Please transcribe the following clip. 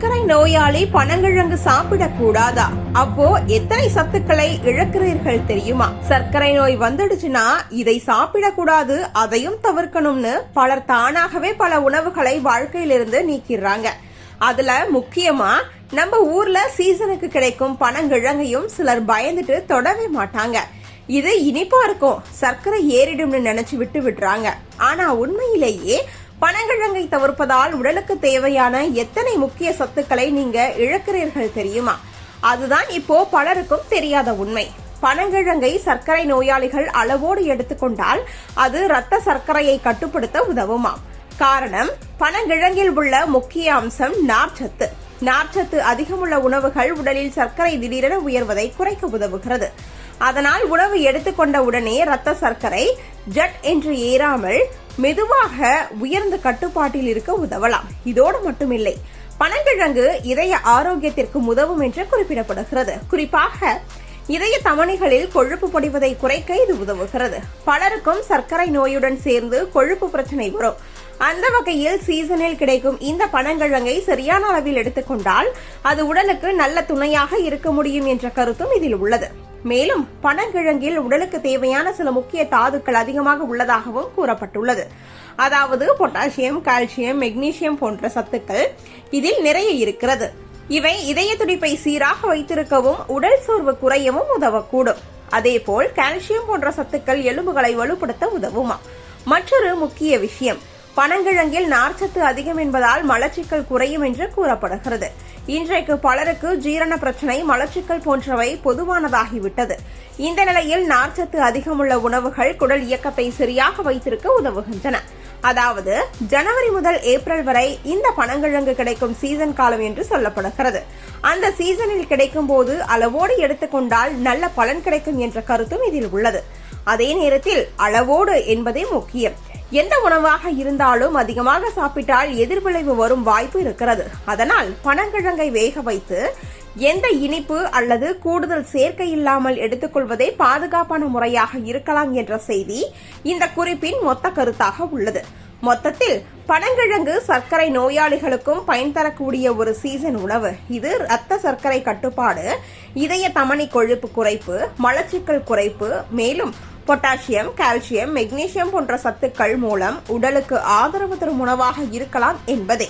சர்க்கரை நோயாளி பனங்கிழங்கு சாப்பிடக்கூடாதா? அப்போ எத்தனை சத்துக்களை இழக்கிறீர்கள் தெரியுமா? சர்க்கரை நோய் வந்துடுச்சுன்னா இதை சாப்பிடக்கூடாது அதையும் தவிர்க்கணும்னு பலர் தானாகவே பல உணவுகளை வாழ்க்கையிலிருந்து நீக்கிடுறாங்க. அதுல முக்கியமா நம்ம ஊர்ல சீசனுக்கு கிடைக்கும் பனங்கிழங்கையும் சிலர் பயந்துட்டு தொடவே மாட்டாங்க. இது இனிப்பா இருக்கும். சர்க்கரை ஏறிடும்னு நினைச்சு விட்டு விடுறாங்க ஆனா உண்மையிலேயே பனங்கிழங்கை தவிர்ப்பதால் உடலுக்கு தேவையான எத்தனை முக்கிய சத்துக்களை நீங்க இழக்கிறீர்கள் தெரியுமா? அதுதான் இப்போ பலருக்கும் தெரியாத உண்மை. பனங்கிழங்கை சர்க்கரை நோயாளிகள் அளவோடு எடுத்துக்கொண்டால் அது இரத்த சர்க்கரையை கட்டுப்படுத்த உதவுமாம். காரணம் பனங்கிழங்கில் உள்ள முக்கிய அம்சம் நார்ச்சத்து. நார்ச்சத்து அதிகமுள்ள உணவுகள் உடலில் சர்க்கரை திடீரென உயர்வதை குறைக்க உதவுகிறது. அதனால் உணவு எடுத்துக்கொண்ட உடனே இரத்த சர்க்கரை ஜட் என்று ஏறாமல் மெதுவாக உயர்ந்த கட்டுப்பாட்டில் இருக்க உதவலாம். இதோடு மட்டுமில்லை பனங்கிழங்கு இதய ஆரோக்கியத்திற்கு உதவும் என்று குறிப்பிடப்படுகிறது. குறிப்பாக இதய தமனிகளில் கொழுப்பு படிவதை குறைக்க இது உதவுகிறது. பலருக்கும் சர்க்கரை நோயுடன் சேர்ந்து கொழுப்பு பிரச்சனை வரும். அந்த வகையில் சீசனில் கிடைக்கும் இந்த பனங்கிழங்கை சரியான அளவில் எடுத்துக்கொண்டால் அது உடலுக்கு நல்ல துணையாக இருக்க முடியும் என்ற கருத்தும் இதில் உள்ளது. மேலும் பனங்கிழங்கில் உடலுக்கு தேவையான சில முக்கிய தாதுக்கள் அதிகமாக உள்ளதாகவும் கூறப்பட்டுள்ளது. அதாவது பொட்டாசியம் கால்சியம் மெக்னீசியம் போன்ற சத்துக்கள் இதில் நிறைய இருக்கிறது. இவை இதய துடிப்பை சீராக வைத்திருக்கவும் உடல் சோர்வு குறையவும் உதவக்கூடும். அதேபோல் கால்சியம் போன்ற சத்துக்கள் எலும்புகளை வலுப்படுத்த உதவுமா? மற்றொரு முக்கிய விஷயம் பனங்கிழங்கில் நார்ச்சத்து அதிகம் என்பதால் மலச்சிக்கல் குறையும் என்று கூறப்படுகிறது. இன்றைக்கு பலருக்கு ஜீரண பிரச்சனை மலச்சிக்கல் போன்றவை பொதுவானதாகிவிட்டது. இந்த நிலையில் நார்ச்சத்து அதிகமுள்ள உணவுகள் குடல் இயக்கத்தை சரியாக வைத்திருக்க உதவுகின்றன. அதாவது ஜனவரி முதல் ஏப்ரல் வரை இந்த பனங்கிழங்கு கிடைக்கும் சீசன் காலம் என்று சொல்லப்படுகிறது. அந்த சீசனில் கிடைக்கும் போது அளவோடு எடுத்துக்கொண்டால் நல்ல பலன் கிடைக்கும் என்ற கருத்தும் இதில் உள்ளது. அதே நேரத்தில் அளவோடு என்பதே முக்கியம். எந்த உணவாக இருந்தாலும் அதிகமாக சாப்பிட்டால் எதிர்விளைவு வரும் வாய்ப்பு இருக்கிறது. அதனால் பனங்கிழங்கை வேக வைத்து எந்த இனிப்பு அல்லது கூடுதல் சேர்க்கை இல்லாமல் எடுத்துக்கொள்வதே பாதுகாப்பான முறையாக இருக்கலாம் என்ற செய்தி இந்த குறிப்பின் மொத்த கருத்தாக உள்ளது. மொத்தத்தில் பனங்கிழங்கு சர்க்கரை நோயாளிகளுக்கும் பயன் தரக்கூடிய ஒரு சீசன் உணவு. இது இரத்த சர்க்கரை கட்டுப்பாடு இதய தமனி கொழுப்பு குறைப்பு மலச்சிக்கல் குறைப்பு மேலும் பொட்டாசியம் கால்சியம் மெக்னீசியம் போன்ற சத்துக்கள் மூலம் உடலுக்கு ஆதரவு தரும் உணவாக இருக்கலாம் என்பதே.